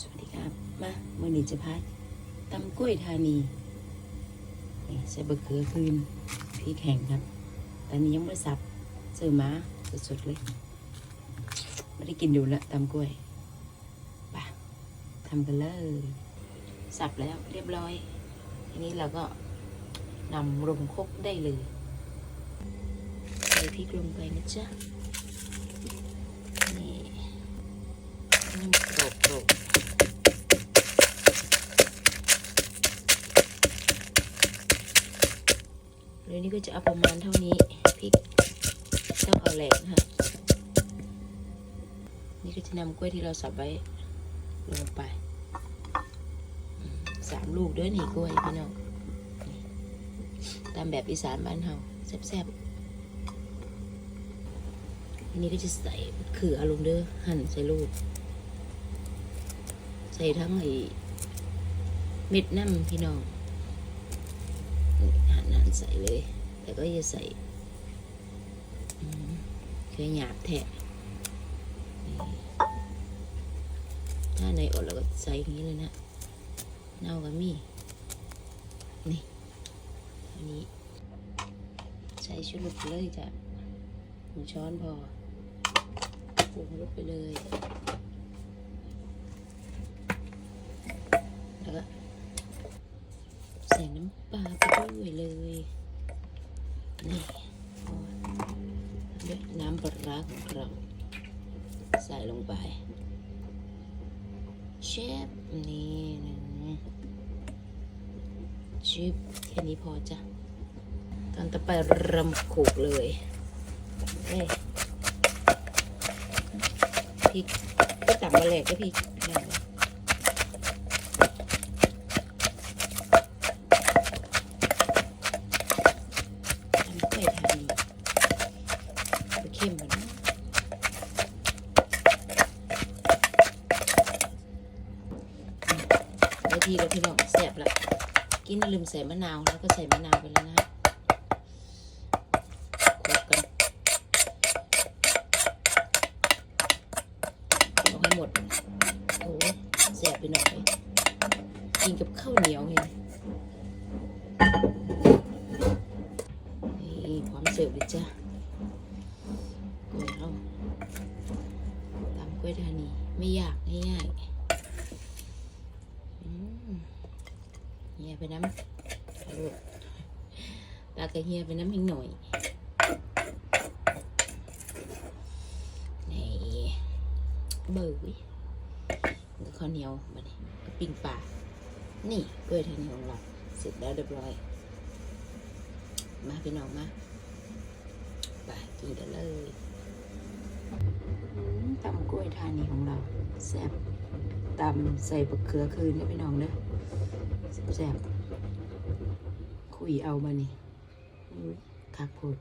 สวัสดีครับ มาเมื่อนี้จะพาตำกล้วยทานีนี่ใส่บะเขือคืนพริกแห้งครับ ตอนนี้ยังไม่สับเจอมาสดๆเลยไม่ได้กินอยู่ละตำกล้วยไปทำกันเลยสับแล้วเรียบร้อย ทีนี้เราก็นำลงคกได้เลยใส่พริกลงไปนะจ๊ะ นี่น้ำโกรกโกรก เรื่องนี้ก็จะเอาประมาณเท่านี้พริกต้องเอาแหลกนะฮะนี่ก็จะนำกล้วยที่เราสับไว้ลงไปสามลูกด้วยนี่กล้วยพี่น้องตามแบบอีสานบ้านเฮาแซ่บๆอันนี้ก็จะใส่เขือลงเด้อหั่นใส่ลูก ใส่ทั้งไอ้เม็ดน้ำพี่น้อง หันหันใส่เลย แต่ก็อย่าใส่อืมเคยหยาบแทะนี่ถ้าในอดเราก็ใส่อย่างนี้เลยนะเน่ากับมีนี่อันนี้ ใส่ชุดลงไปเลยจ้ะหนึ่งช้อนพอปรุงรสไปเลย แล้วก็ใส่น้ำปลาไปด้วยเลยนี่ด้วยน้ำปลาร้าของเราใส่ลงไปเชฟนี่นะชิปแค่นี้พอจ้ะตอนต่อไปรำโขกเลยเอ้พริกก็ต่ำมาแหลกก็พริกแห้งทำกล้วยทานีไปเข้มกว่านะได้ ทีแล้วพี่น้องแสบละกินลืมใส่มะนาวแล้วก็ใส่มะนาวไปแล้วนะคลุกกันเอาให้หมดโอ้แสบไปหน่อยกินกับข้าวเหนียวเห็นนี่พร้อมเสิร์ฟเลยจ้ะกล้วยเราตำกล้วยทานีไม่ยากง่ายๆอืมเฮี ยไปน้ำลูกตากระเฮียไปน้ำอีกหน่อยนี่เบอร์วิข้าวเหนียวมาเนี่ยปิ้งปลานี่กล้วยทานีของเราเสร็จแล้วเรียบร้อย มาพี่น้องมาไปกินกันเลยตำกล้วยทานีของเราแซ่บตำใส่บะเขือคืนนะพี่น้องเด้อ แซ่บๆคุยเอามานี่คักโพด